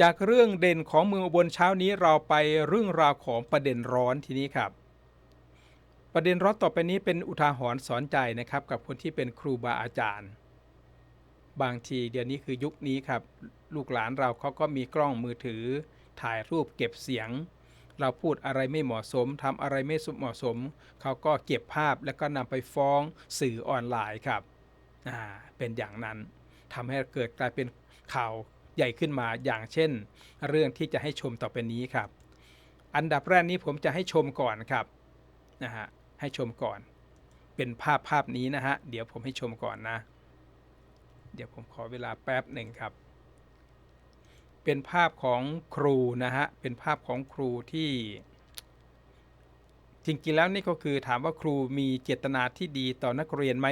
จากเรื่องเด่นของเมืองอุบลเช้านี้เราไปเรื่องราวของประเด็นร้อนทีนี้ครับ ประเด็นร้อนต่อไปนี้เป็นอุทาหรณ์สอนใจนะครับ กับคนที่เป็นครูบาอาจารย์ บางทีเดี๋ยวนี้คือยุคนี้ครับ ลูกหลานเราเขาก็มีกล้องมือถือ ถ่ายรูปเก็บเสียง เราพูดอะไรไม่เหมาะสมทำอะไรไม่เหมาะสม เขาก็เก็บภาพแล้วก็นำไปฟ้องสื่อออนไลน์ครับอ่าเป็นอย่างนั้นทำให้เกิดกลายเป็นข่าว ใหญ่ขึ้นมาอย่างเช่น เรื่องที่จะให้ชมต่อไปนี้ครับ อันดับแรกนี้ผมจะให้ชมก่อนครับนะฮะให้ชมก่อน เป็นภาพภาพนี้นะฮะเดี๋ยวผมให้ชมก่อนนะ เดี๋ยวผมขอเวลาแป๊บหนึ่งครับ เป็นภาพของครูนะฮะเป็นภาพของครูที่จริงๆแล้วนี่ก็คือถามว่าครูมีเจตนาที่ดีต่อนักเรียนไหม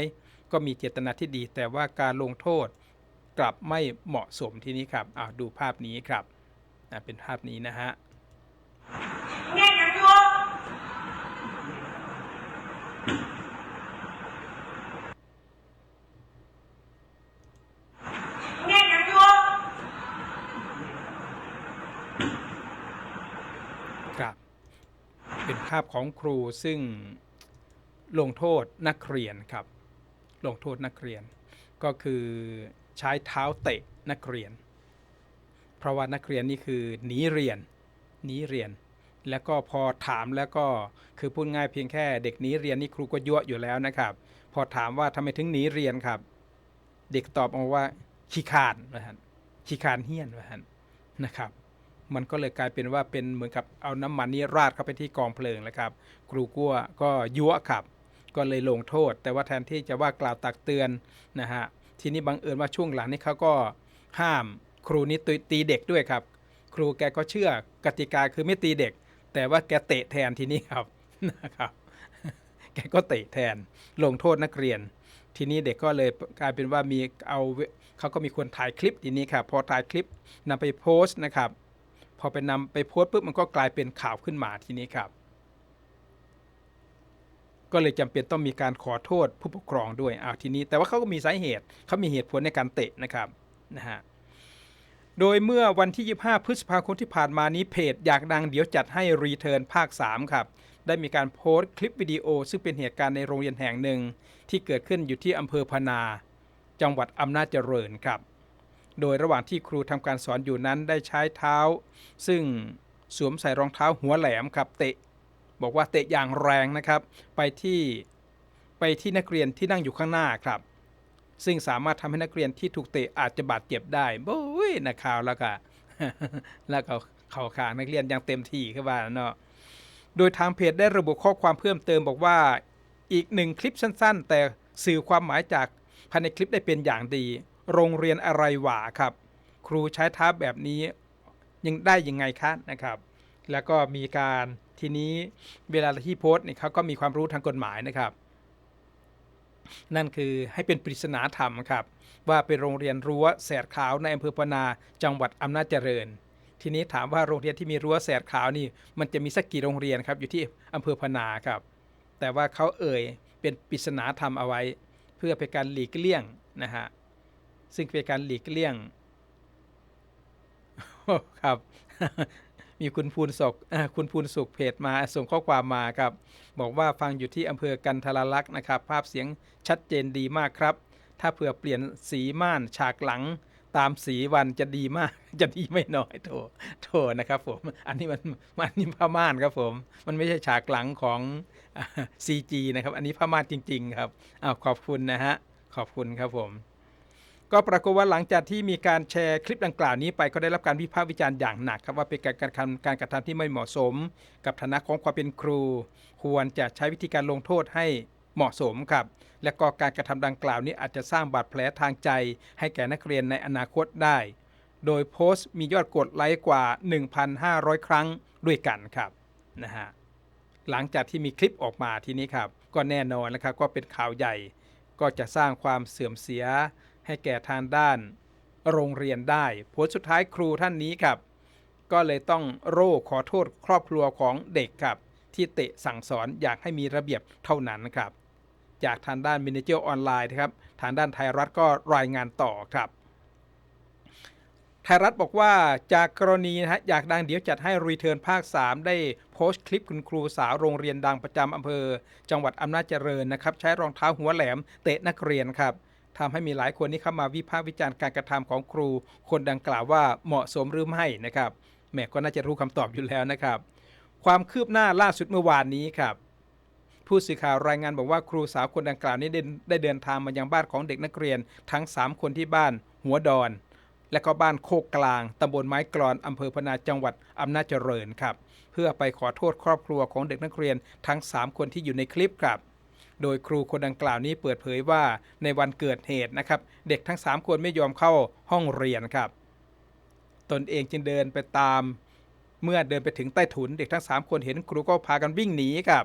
ก็มีเจตนาที่ดี แต่ว่าการลงโทษ กลับไม่เหมาะสมที่นี้ครับอ่าดูภาพนี้ครับอ่าเป็นภาพนี้นะฮะแง่ยังอยู่แง่ยังอยู่ครับเป็นภาพของครูซึ่งลงโทษนักเรียนครับ ลงโทษนักเรียนก็คือ ใช้เท้าเตะนักเรียน เพราะว่านักเรียนนี่คือหนีเรียนหนีเรียน แล้วก็พอถามแล้วก็คือพูดง่ายเพียงแค่เด็กหนีเรียนนี่ครูก็ยั่วอยู่แล้วนะครับ พอถามว่าทำไมถึงหนีเรียนครับ เด็กตอบมาว่าขี้ขานนะฮะขี้ขานเฮี้ยนนะฮะนะครับมันก็เลยกลายเป็นว่าเป็นเหมือนกับเอาน้ำมันนี้ราดเข้าไปที่กองเพลิงแล้วครับ ครูกั้วก็ยั่วครับ ก็เลยลงโทษ แต่ว่าแทนที่จะว่ากล่าวตักเตือนนะฮะ ทีนี้บังเอิญว่าช่วงหลังนี้เขาก็ห้ามครูนี้ตีเด็กด้วยครับ ครูแกก็เชื่อกติกาคือไม่ตีเด็ก แต่ว่าแกเตะแทนทีนี้ครับนะครับแกก็เตะแทนลงโทษนักเรียน ทีนี้เด็กก็เลยกลายเป็นว่ามีเอาเขาก็มีคนถ่ายคลิปทีนี้ครับพอถ่ายคลิปนำไปโพสต์นะครับ พอไปนำไปโพสต์ปุ๊บมันก็กลายเป็นข่าวขึ้นมาทีนี้ครับ ก็เลยจำเป็นต้องมีการขอโทษผู้ปกครองด้วยอ้าวทีนี้ แต่ว่าเขาก็มีสาเหตุเขามีเหตุผลในการเตะนะครับนะฮะโดยเมื่อวันที่ 25 พฤษภาคมที่ผ่านมานี้เพจอยากดังเดี๋ยวจัดให้รีเทิร์นภาค 3 ครับ ได้มีการโพสต์คลิปวิดีโอ ซึ่งเป็นเหตุการณ์ในโรงเรียนแห่งหนึ่ง ที่เกิดขึ้นอยู่ที่อำเภอพนา จังหวัดอำนาจเจริญครับ โดยระหว่างที่ครูทำการสอนอยู่นั้นได้ใช้เท้า ซึ่งสวมใส่รองเท้าหัวแหลมครับเตะ บอกว่าเตะอย่างแรงนะครับ ไปที่ไปที่นักเรียนที่นั่งอยู่ข้างหน้าครับ ซึ่งสามารถทำให้นักเรียนที่ถูกเตะอาจจะบาดเจ็บได้โอ้ยนะข่าวแล้วก็แล้วก็เข่าขานักเรียนอย่างเต็มที่ขึ้นมาเนาะโดยทางเพจได้ระบุข้อความเพิ่มเติมบอกว่าอีกหนึ่งคลิปสั้น ๆ แต่สื่อความหมายจากภายในคลิปได้เป็นอย่างดี โรงเรียนอะไรหว่าครับ ครูใช้ท้าแบบนี้ยังได้ยังไงคะนะครับ แล้วก็มีการ ทีนี้เวลาที่โพสต์เนี่ยเขาก็มีความรู้ทางกฎหมายนะครับ นั่นคือให้เป็นปริศนาธรรมครับ ว่าเป็นโรงเรียนรั้วแสดขาวในอำเภอพนาจังหวัดอำนาจเจริญ ทีนี้ถามว่าโรงเรียนที่มีรั้วแสดขาวนี่ มันจะมีสักกี่โรงเรียนครับอยู่ที่อำเภอพนาครับ แต่ว่าเขาเอ่ยเป็นปริศนาธรรมเอาไว้ เพื่อเป็นการหลีกเลี่ยงนะฮะซึ่งเป็นการหลีกเลี่ยงครับ มีคุณภูนศกคุณภูนสุขเพจมาส่งข้อความมาครับบอกว่าฟังอยู่ที่อำเภอกันทรลักษณ์นะครับ ภาพเสียงชัดเจนดีมากครับ ถ้าเผื่อเปลี่ยนสีม่านฉากหลังตามสีวันจะดีมากจะดีไม่น้อยโถโถนะครับผมอันนี้มันมันนี่ผ้าม่านครับผม มันไม่ใช่ฉากหลังของซีจีนะครับ อันนี้ผ้าม่านจริง ๆ ครับอ้าวขอบคุณนะฮะขอบคุณครับผม ก็ปรากฏว่าหลังจากที่มีการแชร์คลิปดังกล่าวนี้ไปก็ได้รับการวิพากษ์วิจารณ์อย่างหนักครับว่าเป็นการกระทำการกระทำที่ไม่เหมาะสม กับฐานะของความเป็นครู ควรจะใช้วิธีการลงโทษให้เหมาะสมครับ และก็การกระทำดังกล่าวนี้อาจจะสร้างบาดแผลทางใจ ให้แก่นักเรียนในอนาคตได้ โดยโพสต์มียอดกดไลค์กว่า 1,500 ครั้งด้วยกันครับนะฮะหลังจากที่มีคลิปออกมาทีนี้ครับ ก็แน่นอนนะครับก็เป็นข่าวใหญ่ ก็จะสร้างความเสื่อมเสีย ให้แก่ทางด้าน โรงเรียนได้ผลสุดท้ายครูท่านนี้ครับ ก็เลยต้องโร่ขอโทษครอบครัวของเด็กครับ ที่เตะสั่งสอนอยากให้มีระเบียบเท่านั้นครับ จากทางด้านมินิเจอร์ออนไลน์นะครับทางด้านไทยรัฐก็รายงานต่อครับไทยรัฐบอกว่าจากกรณีนะฮะอยากดังเดี๋ยวจัดให้รีเทิร์นภาค 3 ได้โพสต์คลิปคุณครูสาวโรงเรียนดังประจำอำเภอ จังหวัดอำนาจเจริญนะครับ ใช้รองเท้าหัวแหลมเตะนักเรียนครับ ทำให้มีหลายคนที่เข้ามาวิพากษ์วิจารณ์การกระทำของครู คนดังกล่าวว่าเหมาะสมหรือไม่นะครับแหม่ก็น่าจะรู้คำตอบอยู่แล้วนะครับ ความคืบหน้าล่าสุดเมื่อวานนี้ครับ ผู้สื่อข่าวรายงานบอกว่าครูสาวคนดังกล่าวนี้ได้ได้เดินทางมายังบ้านของเด็กนักเรียน ทั้ง 3 คนที่บ้านหัวดอน และก็บ้านโคกกลางตำบลไม้กรอนอำเภอพนาจังหวัดอำนาจเจริญครับ เพื่อไปขอโทษครอบครัวของเด็กนักเรียนทั้ง 3 คนที่อยู่ในคลิปครับ โดยครูคนดังกล่าวนี้เปิดเผยว่าในวันเกิดเหตุนะครับ เด็กทั้ง 3 คนไม่ยอมเข้าห้องเรียนครับ ตนเองจึงเดินไปตาม เมื่อเดินไปถึงใต้ถุนเด็กทั้ง 3 คนเห็นครูก็พากันวิ่งหนีครับ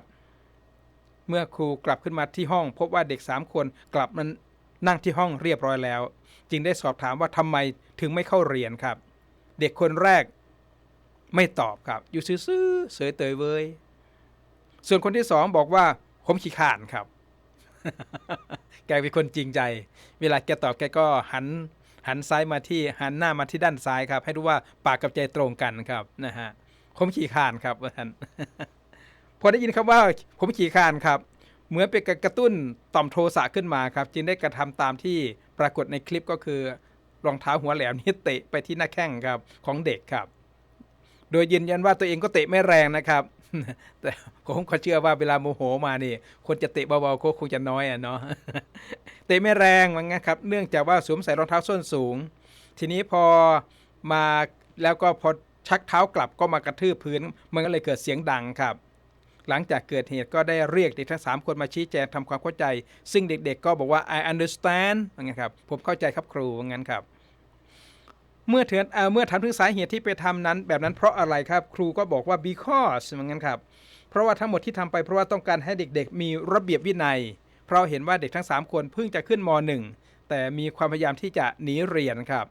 เมื่อครูกลับขึ้นมาที่ห้อง พบว่าเด็ก 3 คนกลับมันนั่งที่ห้องเรียบร้อยแล้ว จึงได้สอบถามว่าทำไมถึงไม่เข้าเรียนครับ เด็กคนแรกไม่ตอบครับ อยู่ซื่อเสยเตยเวยส่วนคนที่สองบอกว่า ผมขี้ข่านครับ แกเป็นคนจริงใจ เวลาแกตอบแกก็หันหันซ้ายมาที่หันหน้ามาที่ด้านซ้ายครับ ให้รู้ว่าปากกับใจตรงกันครับนะฮะผมขี้ขานครับท่านพอได้ยินคำว่าผมขี่คานครับ เหมือนเป็นการกระตุ้นต่อมโทสะขึ้นมาครับ จึงได้กระทำตามที่ปรากฏในคลิปก็คือรองเท้าหัวแหลมนี้เตะไปที่หน้าแข้งครับของเด็กครับ โดยยืนยันว่าตัวเองก็เตะไม่แรงนะครับ แต่ผมก็เชื่อว่าเวลาโมโหมานี่ คนจะเตะเบาๆก็คงจะน้อยอะเนาะเตะไม่แรงว่างั้นครับ เนื่องจากว่าสวมใส่รองเท้าส้นสูง ทีนี้พอมาแล้วก็พอชักเท้ากลับก็มากระทืบพื้น มันก็เลยเกิดเสียงดังครับ หลังจากเกิดเหตุก็ได้เรียกเด็กทั้ง 3 คนมาชี้แจงทำความเข้าใจ ซึ่งเด็กๆ ก็บอกว่า I understand ว่างั้นครับ ผมเข้าใจครับครูว่างั้นครับ เมื่อเถือนเออเมื่อถามถึงสาเหตุที่ไปทำนั้น แบบนั้นเพราะอะไรครับ ครูก็บอกว่า because ว่างั้นครับ เพราะว่าทั้งหมดที่ทำไปเพราะว่าต้องการให้เด็กๆ มีระเบียบวินัย เพราะเห็นว่าเด็กทั้ง 3 คนเพิ่งจะขึ้นม .1 แต่มีความพยายามที่จะหนีเรียนครับ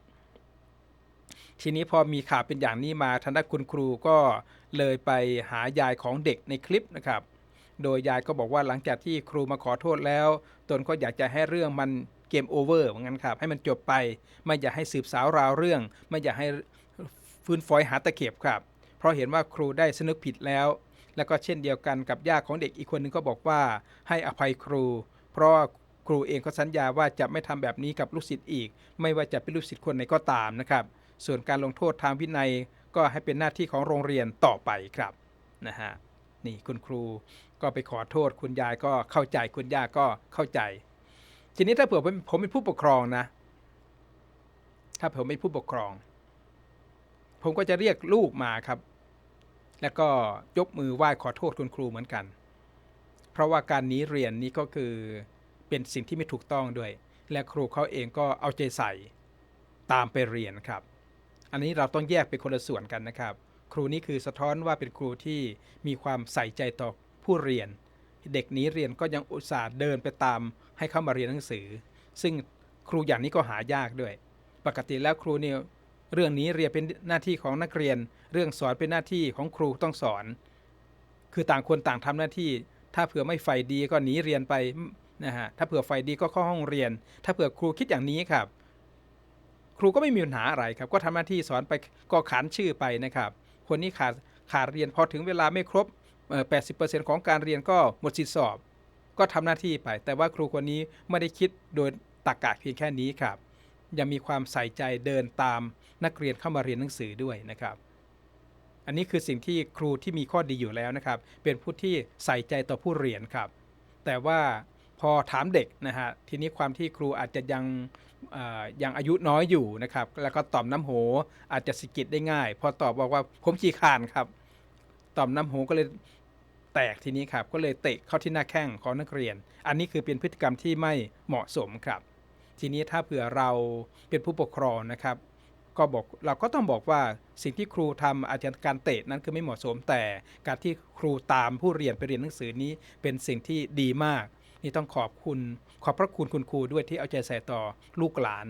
ทีนี้พอมีข่าวเป็นอย่างนี้มาทางด้านคุณครูก็เลยไปหายายของเด็กในคลิปนะครับ โดยยายก็บอกว่าหลังจากที่ครูมาขอโทษแล้ว ตนก็อยากจะให้เรื่องมัน เกมโอเวอร์ว่างั้นครับ ให้มันจบไป ไม่อยากให้สืบสาวราวเรื่อง ไม่อยากให้ฟื้นฟอยหาตะเข็บครับ เพราะเห็นว่าครูได้สนึกผิดแล้ว แล้วก็เช่นเดียวกันกับย่าของเด็กอีกคนนึงก็บอกว่าให้อภัยครู เพราะครูเองก็สัญญาว่าจะไม่ทำแบบนี้กับลูกศิษย์อีก ไม่ว่าจะเป็นลูกศิษย์คนไหนก็ตามนะครับ ส่วนการลงโทษทางวินัยก็ให้เป็นหน้าที่ของโรงเรียนต่อไปครับนะฮะนี่คุณครูก็ไปขอโทษคุณยายก็เข้าใจคุณย่าก็เข้าใจ ทีนี้ถ้าเผื่อผมผมเป็นผู้ปกครองนะ ถ้าผมเป็นผู้ปกครอง ผมก็จะเรียกลูกมาครับ แล้วก็ยกมือไหว้ขอโทษคุณครูเหมือนกัน เพราะว่าการหนี้เรียนนี้ก็คือเป็นสิ่งที่ไม่ถูกต้องด้วย และครูเขาเองก็เอาใจใส่ตามไปเรียนครับ อันนี้เราต้องแยกเป็นคนละส่วนกันนะครับ ครูนี่คือสะท้อนว่าเป็นครูที่มีความใส่ใจต่อผู้เรียน เด็กนี้เรียนก็ยังอุตส่าห์เดินไปตาม ให้เข้ามาเรียนหนังสือ ซึ่งครูอย่างนี้ก็หายากด้วย ปกติแล้วครูเนี่ยเรื่องนี้เรียนเป็นหน้าที่ของนักเรียน เรื่องสอนเป็นหน้าที่ของครูต้องสอน คือต่างคนต่างทำหน้าที่ ถ้าเผื่อไม่ใฝ่ดีก็หนีเรียนไปนะฮะถ้าเผื่อใฝ่ดีก็เข้าห้องเรียน ถ้าเผื่อครูคิดอย่างนี้ครับ ครูก็ไม่มีปัญหาอะไรครับ ก็ทำหน้าที่สอนไปก็ขานชื่อไปนะครับ คนนี้ขาดขาดเรียนพอถึงเวลาไม่ครบ 80%ของการเรียนก็หมดสิทธิสอบ ก็ทำหน้าที่ไป แต่ว่าครูคนนี้ไม่ได้คิดโดยตรกกะเพียงแค่นี้ครับ ยังมีความใส่ใจเดินตามนักเรียนเข้ามาเรียนหนังสือด้วยนะครับ อันนี้คือสิ่งที่ครูที่มีข้อดีอยู่แล้วนะครับ เป็นผู้ที่ใส่ใจต่อผู้เรียนครับ แต่ว่าพอถามเด็กนะฮะทีนี้ความที่ครูอาจจะยังยังอายุน้อยอยู่นะครับ แล้วก็ตอมน้ำโห อาจจะสกิดได้ง่าย พอตอบบอกว่าผมขี้ขานครับ ต่อมน้ำโหก็เลยแตกทีนี้ครับ ก็เลยเตะเข้าที่หน้าแข้งของนักเรียน อันนี้คือเป็นพฤติกรรมที่ไม่เหมาะสมครับ ทีนี้ถ้าเผื่อเราเป็นผู้ปกครองนะครับ ก็บอกเราก็ต้องบอกว่าสิ่งที่ครูทำอาจจะการเตะนั้นคือไม่เหมาะสมแต่การที่ครูตามผู้เรียนไปเรียนหนังสือนี้เป็นสิ่งที่ดีมาก นี่ต้องขอบคุณ ขอบพระคุณคุณครูด้วยที่เอาใจใส่ต่อลูกหลาน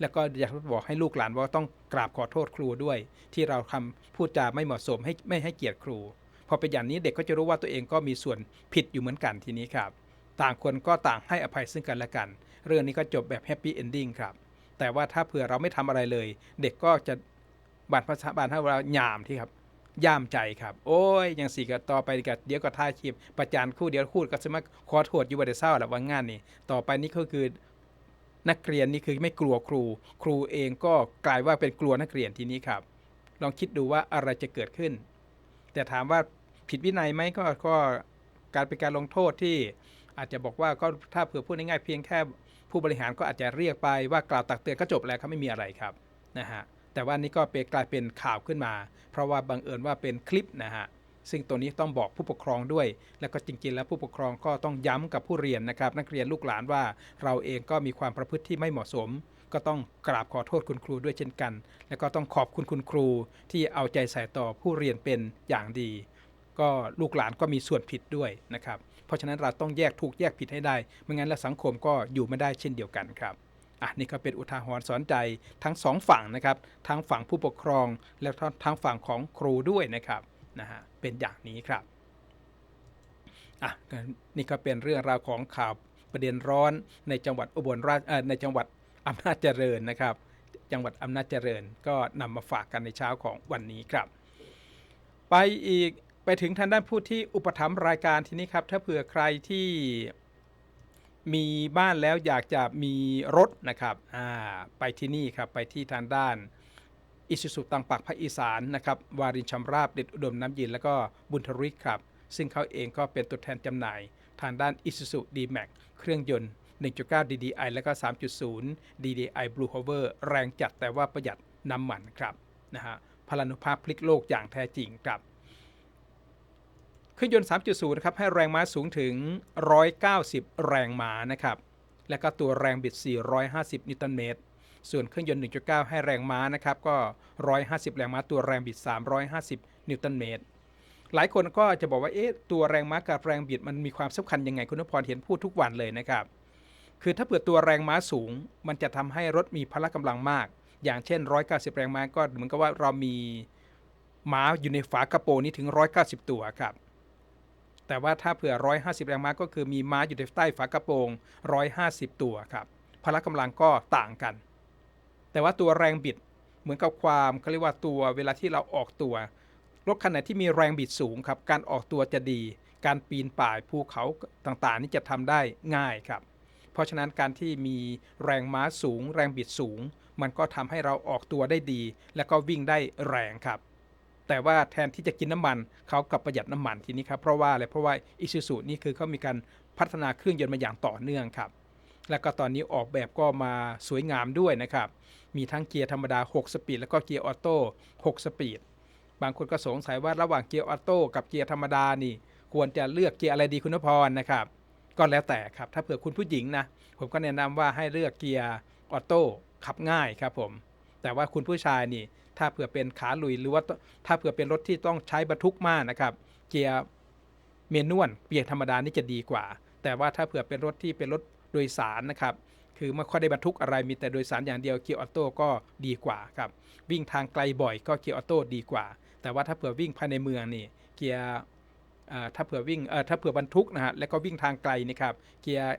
แล้วก็อยากบอกให้ลูกหลานว่าต้องกราบขอโทษครูด้วย ที่เราทำพูดจาไม่เหมาะสมให้ไม่ให้เกียรติครู พอเป็นอย่างนี้เด็กก็จะรู้ว่าตัวเองก็มีส่วนผิดอยู่เหมือนกันทีนี้ครับ ต่างคนก็ต่างให้อภัยซึ่งกันและกัน เรื่องนี้ก็จบแบบแฮปปี้เอนดิ้งครับ แต่ว่าถ้าเผื่อเราไม่ทำอะไรเลย เด็กก็จะบานภาษาบานถ้าเรายามที่ครับย่ามใจครับ โอ้ยยังสี่ก็ต่อไปก็เดี๋ยวก็ท่าชีพประจานคู่เดียวคู่ก็สมัครขอโทษอยู่บ่ได้เศร้าแหละว่างานนี่ต่อไปนี่ก็คือ นักเรียนนี่คือไม่กลัวครู ครูเองก็กลายว่าเป็นกลัวนักเรียนทีนี้ครับ ลองคิดดูว่าอะไรจะเกิดขึ้น แต่ถามว่าผิดวินัยไหมก็ก็การเป็นการลงโทษที่อาจจะบอกว่าก็ถ้าเผื่อพูดง่ายๆเพียงแค่ผู้บริหารก็อาจจะเรียกไปว่ากล่าวตักเตือนก็จบแล้วครับไม่มีอะไรครับนะฮะแต่ว่านี่ก็เป็นกลายเป็นข่าวขึ้นมา เพราะว่าบังเอิญว่าเป็นคลิปนะฮะ ซึ่งตัวนี้ต้องบอกผู้ปกครองด้วย แล้วก็จริงๆ แล้วผู้ปกครองก็ต้องย้ำกับผู้เรียนนะครับ นักเรียนลูกหลานว่า เราเองก็มีความประพฤติที่ไม่เหมาะสม ก็ต้องกราบขอโทษคุณครูด้วยเช่นกัน แล้วก็ต้องขอบคุณคุณครูที่เอาใจใส่ต่อผู้เรียนเป็นอย่างดี ก็ลูกหลานก็มีส่วนผิดด้วยนะครับ เพราะฉะนั้นเราต้องแยกถูกแยกผิดให้ได้ไม่งั้นแล้วสังคมก็อยู่ไม่ได้เช่นเดียวกันครับอะนี่ก็เป็นอุทาหรณ์สอนใจทั้งสองฝั่งนะครับ ทั้งฝั่งผู้ปกครอง และทั้งฝั่งของครูด้วยนะครับนะฮะ เป็นอย่างนี้ครับอะนี่ก็เป็นเรื่องราวของข่าวประเด็นร้อนในจังหวัดอุบลราชในจังหวัดอำนาจเจริญนะครับ จังหวัดอำนาจเจริญก็นำมาฝากกันในเช้าของวันนี้ครับ ไปอีกไปถึงทางด้านผู้ที่อุปถัมภ์รายการทีนี้ครับ ถ้าเผื่อใครที่มีบ้านแล้วอยากจะมีรถนะครับอ่าไปที่นี่ครับไปที่ทางด้าน อิสุสุตังปักภาคอีสานนะครับวารินชำราบเด็ดอุดมน้ำย็นแล้วก็บุญทริกครับ ซึ่งเขาเองก็เป็นตัวแทนจำหน่าย ทางด้าน Isuzu D-Max เครื่องยนต์ 1.9 DDI แล้วก็ 3.0 DDI Blue Hover แรงจัดแต่ว่าประหยัดน้ำมันครับนะฮะพลานุภาพพลิกโลกอย่างแท้จริงครับเครื่องยนต์ 3.0 นะครับ ให้แรงม้าสูงถึง 190 แรงม้านะครับ และก็ตัวแรงบิด 450 นิวตันเมตร ส่วนเครื่องยนต์ 1.9 ให้แรงม้านะครับก็ 150 แรงม้าตัวแรงบิด 350 นิวตันเมตร หลายคนก็จะบอกว่าเอ๊ะตัวแรงม้ากับแรงบิดมันมีความสำคัญยังไงคุณนพรเห็นพูดทุกวันเลยนะครับ คือถ้าเผื่อตัวแรงม้าสูง มันจะทำให้รถมีพละกำลังมาก อย่างเช่น 190 แรงม้าก็เหมือนกับว่าเรามีม้าอยู่ในฝากระโปรงนี้ถึง 190 ตัวครับแต่ว่าถ้าเผื่อ 150 แรงม้าก็คือมีม้าอยู่ในใต้ฝากระโปรง 150 ตัวครับ พละกำลังก็ต่างกัน แต่ว่าตัวแรงบิดเหมือนกับความเขาเรียกว่าตัวเวลาที่เราออกตัว รถคันไหนที่มีแรงบิดสูงครับ การออกตัวจะดี การปีนป่ายภูเขาต่างๆ นี่จะทำได้ง่ายครับ เพราะฉะนั้นการที่มีแรงม้าสูง แรงบิดสูง มันก็ทำให้เราออกตัวได้ดี แล้วก็วิ่งได้แรงครับแต่ว่าแทนที่จะกินน้ำมันเขากลับประหยัดน้ำมันทีนี้ครับเพราะว่าอะไรเพราะว่าอิซูซูนี่คือเขามีการพัฒนาเครื่องยนต์มาอย่างต่อเนื่องครับ แล้วก็ตอนนี้ออกแบบก็มาสวยงามด้วยนะครับ มีทั้งเกียร์ธรรมดา 6 สปีด แล้วก็เกียร์ออโต้ 6 สปีด บางคนก็สงสัยว่าระหว่างเกียร์ออโต้กับเกียร์ธรรมดานี่ ควรจะเลือกเกียร์อะไรดีคุณนพพรนะครับ ก็แล้วแต่ครับ ถ้าเผื่อคุณผู้หญิงนะ ผมก็แนะนำว่าให้เลือกเกียร์ออโต้ขับง่ายครับผม แต่ว่าคุณผู้ชายนี่ ถ้าเผื่อเป็นขาลุยหรือว่าถ้าเผื่อเป็นรถที่ต้องใช้บรรทุกมากนะครับ เกียร์เมนวลเกียร์ธรรมดานี่จะดีกว่า แต่ว่าถ้าเผื่อเป็นรถที่เป็นรถโดยสารนะครับ คือไม่ค่อยได้บรรทุกอะไรมีแต่โดยสารอย่างเดียวเกียร์ออโต้ก็ดีกว่าครับ วิ่งทางไกลบ่อยก็เกียร์ออโต้ดีกว่า แต่ว่าถ้าเผื่อวิ่งภายในเมืองนี่เกียร์ถ้าเผื่อวิ่งถ้าเผื่อบรรทุกนะฮะแล้วก็วิ่งทางไกลนี่ครับเกียร์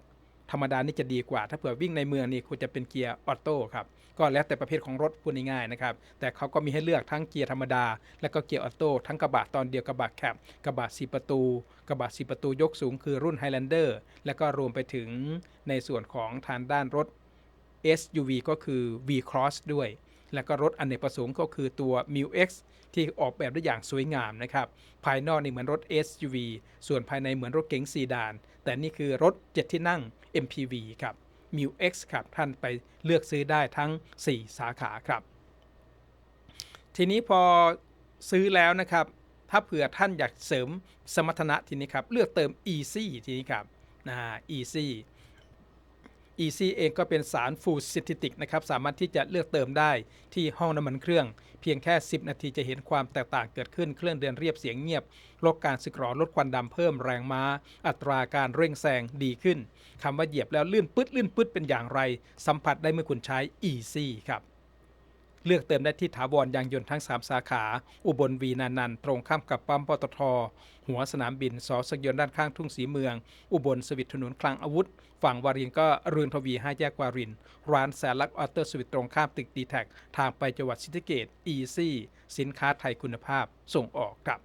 ธรรมดานี่จะดีกว่า ถ้าเผื่อวิ่งในเมืองนี่ควรจะเป็นเกียร์ออโต้ครับก็แล้วแต่ประเภทของรถพูดง่ายๆนะครับแต่เขาก็มีให้เลือกทั้งเกียร์ธรรมดา และก็เกียร์ออโต้ทั้งกระบะตอนเดียวกระบะแคบกระบะสีประตู กระบะสีประตูยกสูงคือรุ่น Highlander แล้วก็รวมไปถึงในส่วนของทางด้านรถ SUV ก็คือ V-Cross ด้วย แล้วก็รถอเนกประสงค์ก็คือตัว m i l X ที่ออกแบบได้อย่างสวยงามนะครับ ภายนอกนี่เหมือนรถ SUV ส่วนภายในเหมือนรถเก๋งซีดาน แต่นี่คือรถ 7 ที่นั่ง MPV ครับ m i l X ครับ ท่านไปเลือกซื้อได้ทั้ง 4 สาขาครับ ทีนี้พอซื้อแล้วนะครับ ถ้าเผื่อท่านอยากเสริมสมรรถนะทีนี้ครับ เลือกเติม Easy ทีนี้ครับนะฮะ Easy Easy เองก็เป็นสารฟูซิติติกนะครับสามารถที่จะเลือกเติมได้ที่ห้องน้ำมันเครื่อง เพียงแค่ 10 นาทีจะเห็นความแตกต่างเกิดขึ้นเครื่องเดินเรียบเสียงเงียบลดการสึกหรอลดควันดำเพิ่มแรงม้า อัตราการเร่งแซงดีขึ้นคำว่าเหยียบแล้วลื่นปึ๊ดลื่นปึ๊ดเป็นอย่างไร สัมผัสได้เมื่อคุณใช้ Easy ครับ เลือกเติมได้ที่ถาวรยางยนต์ทั้ง 3 สาขา อุบลวีนานันท์ตรงข้ามกับปั๊มปตท หัวสนามบินสอสกยนต์ด้านข้างทุ่งสีเมือง อุบลสวิตถนนคลังอาวุธ ฝั่งวารินก็เรือนทวี5แยกวาริน ร้านแสนลักออเตอร์สวิตตรงข้ามตึกดีแท็ทางไปจังหวัดศรีสะเกดอีซี่สินค้าไทยคุณภาพส่งออกครับ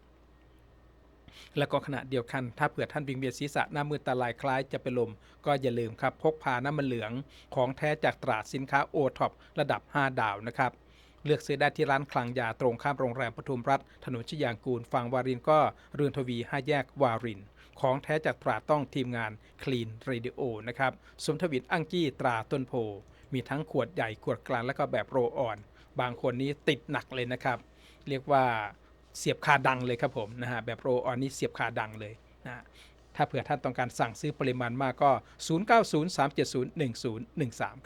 แล้วก็ขณะเดียวกัน ถ้าเผื่อท่านวิงเวียนศีรษะหน้ามืดตาลายคล้ายจะเป็นลม ก็อย่าลืมครับ พกพาน้ำมันเหลืองของแท้จากตราดสินค้าโอท็อประดับ 5 ดาวนะครับ เลือกซื้อได้ที่ร้านคลังยาตรงข้ามโรงแรมปทุมรัฐ ถนนชยางกูลฝั่งวารินก็เรือนทวี5แยกวาริน ของแท้จากตราต้องทีมงานคลีนเรดิโอนะครับสมทวิตอังกี้ตราต้นโพ มีทั้งขวดใหญ่ขวดกลางและก็แบบโรลออน บางคนนี้ติดหนักเลยนะครับ เรียกว่าเสียบคาดังเลยครับผมนะฮะแบบโรออนนี่เสียบคาดังเลยนะฮะถ้าเผื่อท่านต้องการสั่งซื้อปริมาณมากก็ 0903701013